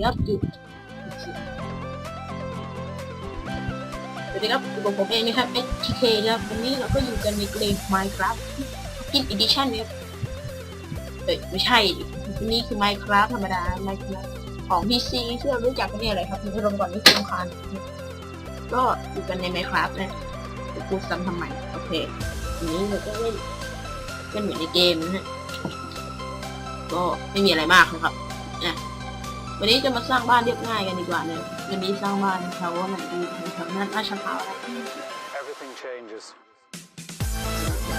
สวัสดีครับอยู่สวัสดีครับอยู่กับผมเองนะครับ HTK นะครับวันนี้เราก็อยู่กันในเกม Minecraft กิน Edition เนี่ยเอ้ยไม่ใช่อันนี้คือ Minecraft ธรรมดา Minecraft ของ PC ที่เรารู้จักกันเนี่ยอะไรครับมีอารมก่อนไม่คุ้มคานก็อยู่กันใน Minecraft นะพูดซ้ำทำไมโอเคอันนี้เราก็เล่นกันเหมือนในเกมนะฮะก็ไม่มีอะไรมากนะครับ วันนี้จะมาสร้างบ้านเรียบง่ายกันดีกว่าเนี่ยวันนี้สร้างบ้านแถวไหนดีแถวนั้นราชพร้าวนะ Everything changes.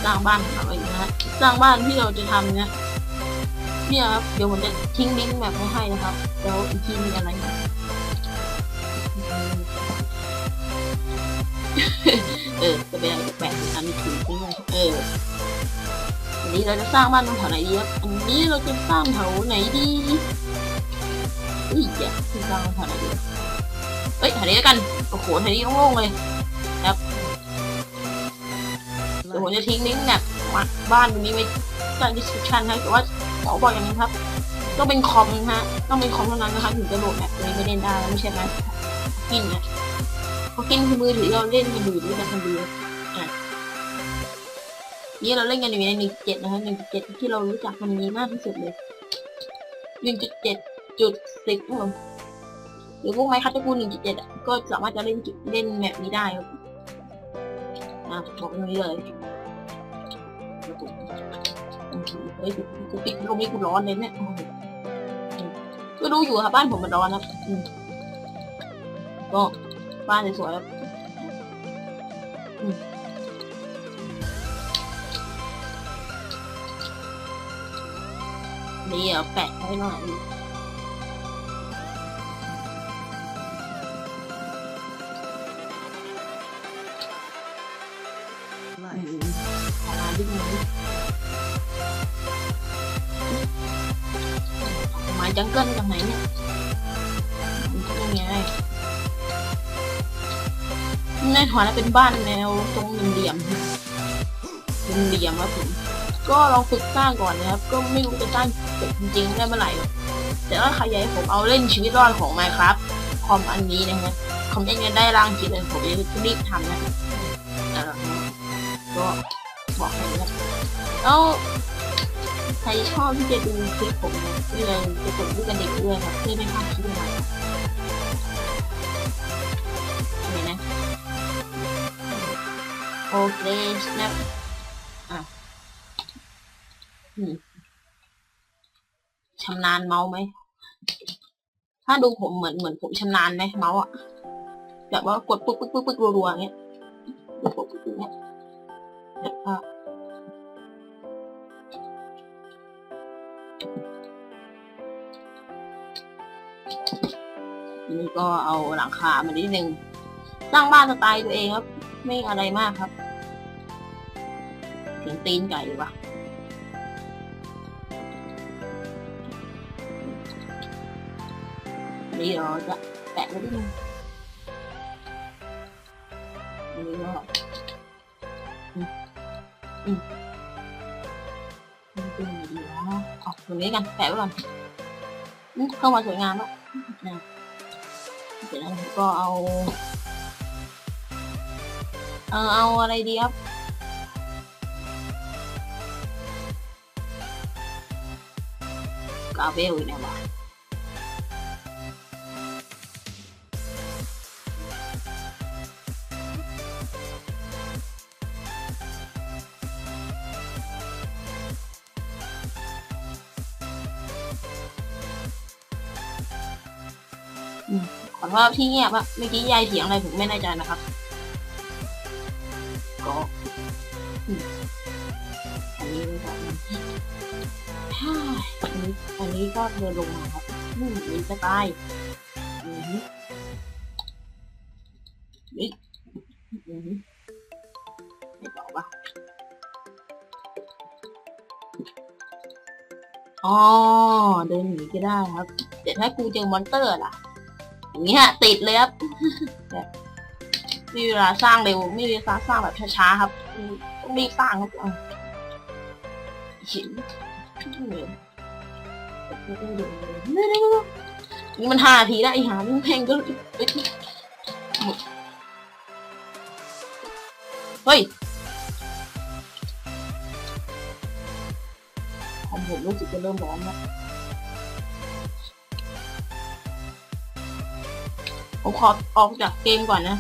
สร้างบ้านของเราเองนะฮะสร้างบ้านที่เราจะทำเนี่ยเนี่ยครับเดี๋ยวผมจะทิ้งลิงก์แบบไว้ให้นะครับแล้วอีกทีมีอะไรนะเออจะเป็นอะไรแปลกๆอันนี้ถือทิ้งไว้เออวันนี้เราจะสร้างบ้านตรงแถวไหนดีครับอันนี้เราจะสร้างแถวไหนดี อุ้ยแย่สร้างแถวไหนดีเอ้ยแถวนี้แล้วกัน โอ้โหแถวนี้โล่งเลยครับเดี๋ยวผมจะทิ้งลิงก์เนี่ยมาบ้านตรงนี้ไว้ใต้ description นะแต่ว่าขอบอกอย่างนี้ครับ ต้องเป็นคอมนะฮะ ต้องเป็นคอมเท่านั้นนะคะถึงจะโหลดแบบนี้ไม่เล่นได้ไม่ใช่ไหมกินเนี่ยพราะกินคือมือถือเราเล่นกันอยู่ด้วยกันคนเดียวอะนี่เราเล่นกันอยู่ในหนึ่งเจ็ดนะคะหนึ่งเจ็ดที่เรารู้จักมันมีมากที่สุดเลยหนึ่งจุดเจ็ด จุดสิบหรือพวกไม้คัตเตอร์กูหนึ่งจุดเจ็ดก็สามารถจะเล่นจุดเล่นแบบนี้ได้ครับอะบอกตรงนี้เลยเฮ้ยกูปิดลมนี้กูร้อนเลยเนี่ยก็ดูอยู่ครับบ้านผมมันร้อนนะก็บ้านสวยๆครับนี่อะแปะไว้หน่อย ขอมาดึงนี้ไม้จังเกิลจากไหนเนี่ยมันก็ยังไงในหัวแล้วเป็นบ้านแนวตรงเหลี่ยมเป็นเหลี่ยมครับผมก็ลองฝึกสร้างก่อนนะครับ ก็ไม่รู้จะสร้างเสร็จจริงๆได้เมื่อไหร่ แต่ว่าใครอยากให้ผมเอาเล่นชีวิตรอดของ Minecraft คอมอันนี้นะฮะคอมเองได้ร่างคิดเลยผมจะรีบทำนะ บอกให้นะแล้วใครชอบที่จะดูคลิปผมเนี่ยก็เลยจะกดดูกันเด็กด้วยครับเพื่อไม่พลาดคลิปใหม่เห็นไหมโอเคนะอะอืมชำนาญเมาส์ไหม ถ้าดูผมเหมือนเหมือนผมชำนาญไหมเมาส์อะ แบบว่ากดปึ๊กปึ๊กปึ๊กปึ๊กรัวๆอย่างเงี้ยกปึ๊กปึ๊กปึ๊กเนี่ย นี่ก็เอาหลังคามานิดนึงสร้างบ้านสไตล์ตัวเองครับ ไม่อะไรมากครับเสียงตีนไก่วะนี่เราจะแปะไว้นิดนึงนี่ก็อืมันเป็นไงดีวะออกตรงนี้กันแปะไว้ก่อนอืมเข้ามาสวยงามแล้ว นะเสร็จแล้วก็เอาเออเอาอะไรดีครับ กาเบลอีกแล้ว ขอโทษที่เงียบอะเมื่อกี้ยายเถียงอะไรผมไม่แน่ใจนะครับ ก็อันนี้ก็แบบฮ่าอันนี้อันนี้ก็เดินลงมาครับอืมอันนี้จะตายอืมนี่อืมไม่ต่อปะอ๋อเดินหนีก็ได้ครับแต่ถ้ากูเจอมอนเตอร์ล่ะ อย่างเงี้ยติดเลยครับมีเวลาสร้างเร็วไม่มีเวลาสร้างแบบช้าๆครับต้องรีบสร้างครับอะหินนี่มันห้าทีแล้วไอ้หาแม่งก็เอ้ยหมดเฮ้ยของผมรู้สึกจะเริ่มร้อนแล้ว ผมขอออกจากเกมก่อนนะ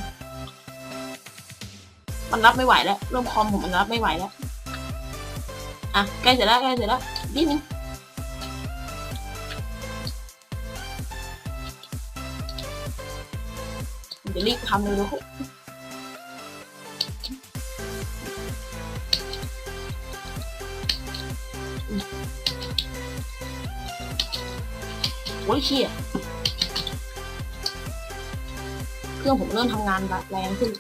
มันรับไม่ไหวแล้วริ่มคอมผมมันรับไม่ไหวแล้ว อะใกล้เสร็จแล้วใกล้เสร็จแล้วนิดนึงเดี๋ยวรีบทำเลยลูกโอ้ยเชี่ย เครื่องผมเริ่มทำงานแรงขึ้น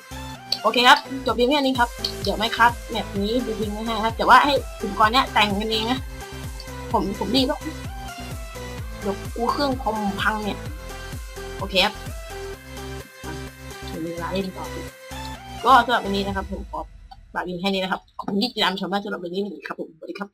โอเคครับ จบเพียงแค่นี้ครับ เดี๋ยวไม่ครับแบบนี้ดูจริงไม่ให้ครับ แต่ว่าให้อุปกรณ์เนี้ยแต่งกันเองนะ ผมผมรีบแล้เดี๋ยวกูเครื่องคอมพังเนี่ย โอเคครับถึงเวลาเล่นต่อก็สำหรับวันนี้นะครับ ผมขอบาบินแค่นี้นะครับ ขอบคุณที่ติดตามชมบ้าสำหรับวันนี้ครับผมสวัสดีครับ